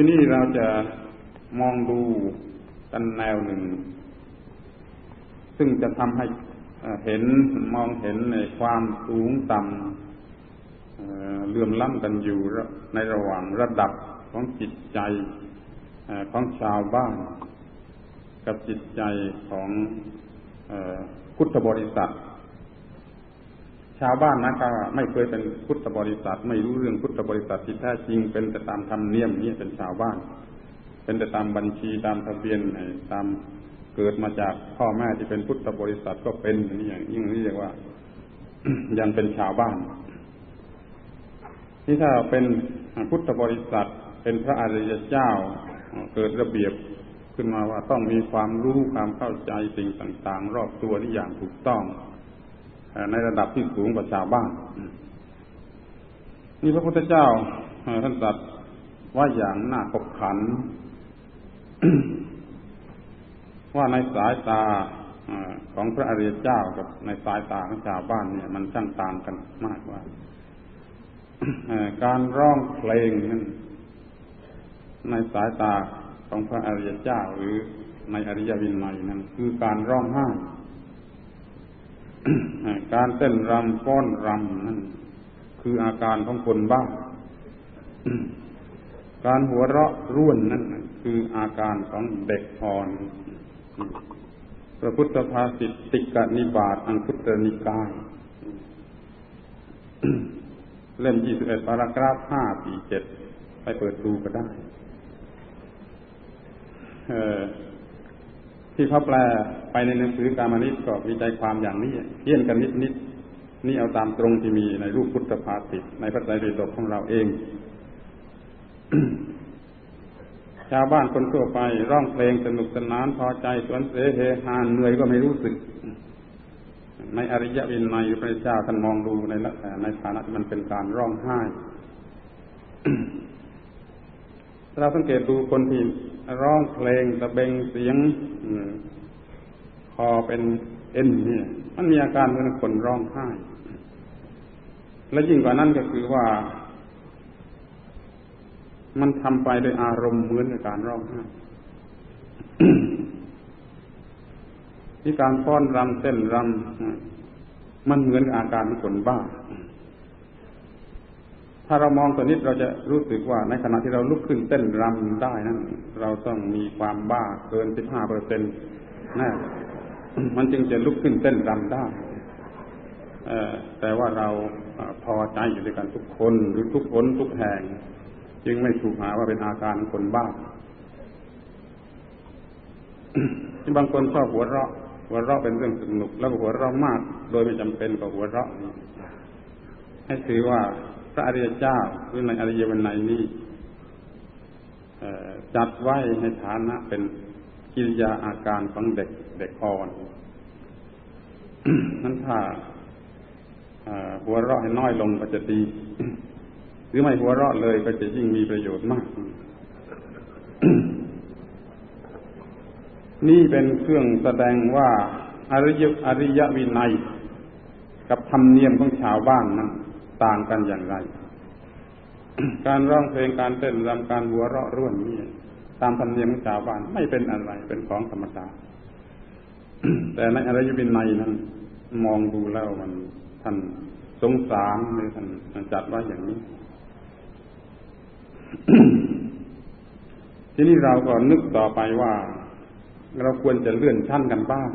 ที่นี่เราจะมองดูกันแนวหนึ่ง ซึ่งจะทำให้เห็นมองเห็นในความสูงต่ำเลื่อมล้ำกันอยู่ในระหว่างระดับของจิตใจของชาวบ้าน กับจิตใจของพุทธบริษัท ชาวบ้านนะก็ไม่เคยเป็นพุทธบริษัท ไม่รู้เรื่องพุทธบริษัทที่แท้จริง เป็นแต่ตามธรรมเนียมนี้เป็นชาวบ้าน เป็นแต่ตามบัญชีตามทะเบียนตามเกิดมาจากพ่อแม่ที่เป็นพุทธบริษัทก็เป็นนี่อย่างยิ่งเรียกว่า ยังเป็นชาวบ้านที่ถ้าเป็นพุทธบริษัทเป็นพระอริยเจ้า เกิดระเบียบขึ้นมาว่าต้องมีความรู้ความเข้าใจสิ่งต่าง ๆ รอบตัวนี่อย่างถูกต้อง ในระดับที่สูงกว่าชาวบ้านนี่พระพุทธเจ้าท่านตรัสว่าอย่างน่าขบขัน ว่าในสายตาของพระอริยเจ้ากับในสายตาของชาวบ้านเนี่ย มันช่างต่างกันมากว่าการร้องเพลงนั้นในสายตาของพระอริยเจ้าหรือในอริยวินัยนั้นคือการร้องไห้ การเต้นรำฟ้อนรำนั่นคืออาการของคนบ้า การหัวเราะร่วนนั่นคืออาการของเด็กอ่อน พระพุทธภาษิตติกนิบาตอังคุตรนิกายเล่มยี่สิบเอ็ดปารากราฟห้าสี่เจ็ดไปเปิดดูก็ได้ ที่เขาแปลไปในหนังสือการมานิตก็มีใจความอย่างนี้เพี้ยนกันนิดนิดนี่เอาตามตรงที่มีในรูปพุทธภาษิตในพระไตรปิฎกของเราเอง ชาวบ้านคนทั่วไปร้องเพลงสนุกสนานพอใจสวนเสเฮฮานเหนื่อยก็ไม่รู้สึก ในอริยวินัยพระเจ้าท่านมองดูในในฐานะมันเป็นการร้องไห้เราสังเกตดูคนที่ ร้องเพลงตะเบงเสียงคอเป็นเอ็นเนี่ยมันมีอาการเหมือนคนร้องไห้ และยิ่งกว่านั้นก็คือว่า มันทำไปโดยอารมณ์เหมือนกับการร้องไห้ที่การฟ้อนรำเต้นรำมันเหมือนกับอาการคนบ้า ถ้าเรามองตัวนี้เราจะรู้สึกว่าในขณะที่เราลุกขึ้นเต้นรำได้นั้นเราต้องมีความบ้าเกินสิบห้าเปอร์เซ็นต์น่มันจึงจะลุกขึ้นเต้นรำได้แต่ว่าเราพอใจอยู่ด้วยกันทุกคนหรือทุกคนทุกแห่ง จึงไม่ถูกหาว่าเป็นอาการคนบ้าที่บางคนชอบหัวเราะ หัวเราะเป็นเรื่องสนุก แล้วหัวเราะมาก โดยไม่จำเป็นกับหัวเราะให้ถือว่า ระอริยเจ้าหรือในอริยวันไหนนี้จัดไว้ในฐานะเป็นกิริยาอาการของเด็กเด็กอ่อนนั้นถ้าหัวเราะให้น้อยลงก็จะดี หรือไม่หัวเราะเลยก็จะยิ่งมีประโยชน์มาก นี่เป็นเครื่องแสดงว่าอริยอริยวินัย กับธรรมเนียมของชาวบ้านนั้น ต่างกันอย่างไร การร้องเพลงการเต้นรำการหัวเราะร่วนนี่ตามธรรมเนียมของชาวบ้านไม่เป็นอะไรเป็นของธรรมดาแต่ในอริยวินัยนั้น มองดูแล้วมันท่านสงสารหรือท่านจัดว่าอย่างนี้ ทีนี้เราก็นึกต่อไปว่า เราควรจะเลื่อนชั้นกันบ้าง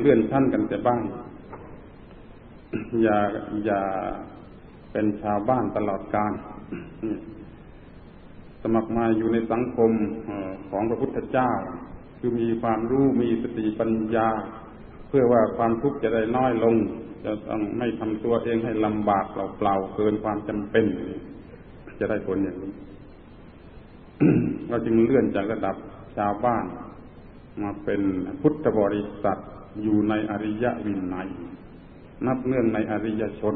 เลื่อนชั้นกันแต่บ้าง อย่าอย่าเป็นชาวบ้านตลอดกาลสมัครมาอยู่ในสังคมของพระพุทธเจ้า คือมีความรู้มีสติปัญญา เพื่อว่าความทุกข์จะได้น้อยลง จะต้องไม่ทำตัวเองให้ลำบากเปล่าๆเกินความจำเป็น จะได้ผลอย่างนี้เราจึงเลื่อนจากระดับชาวบ้าน มาเป็นพุทธบริษัทอยู่ในอริยวินัย นับเนื่องในอริยชน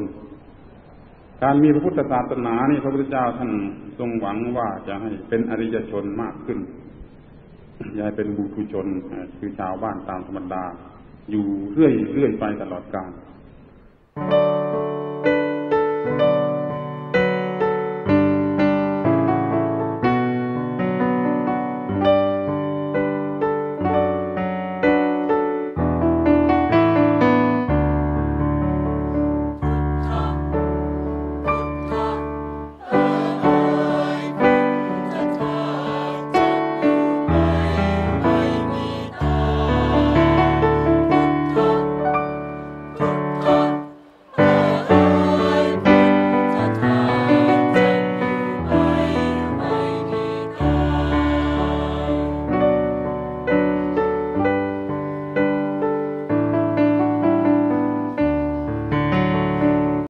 การมีพระพุทธศาสนานี่พระพุทธเจ้าท่านทรงหวังว่าจะให้เป็นอริยชนมากขึ้นอย่าให้เป็นบุตุชนคือชาวบ้านตามธรรมดา อยู่เรื่อยเรื่อยไปตลอดกาล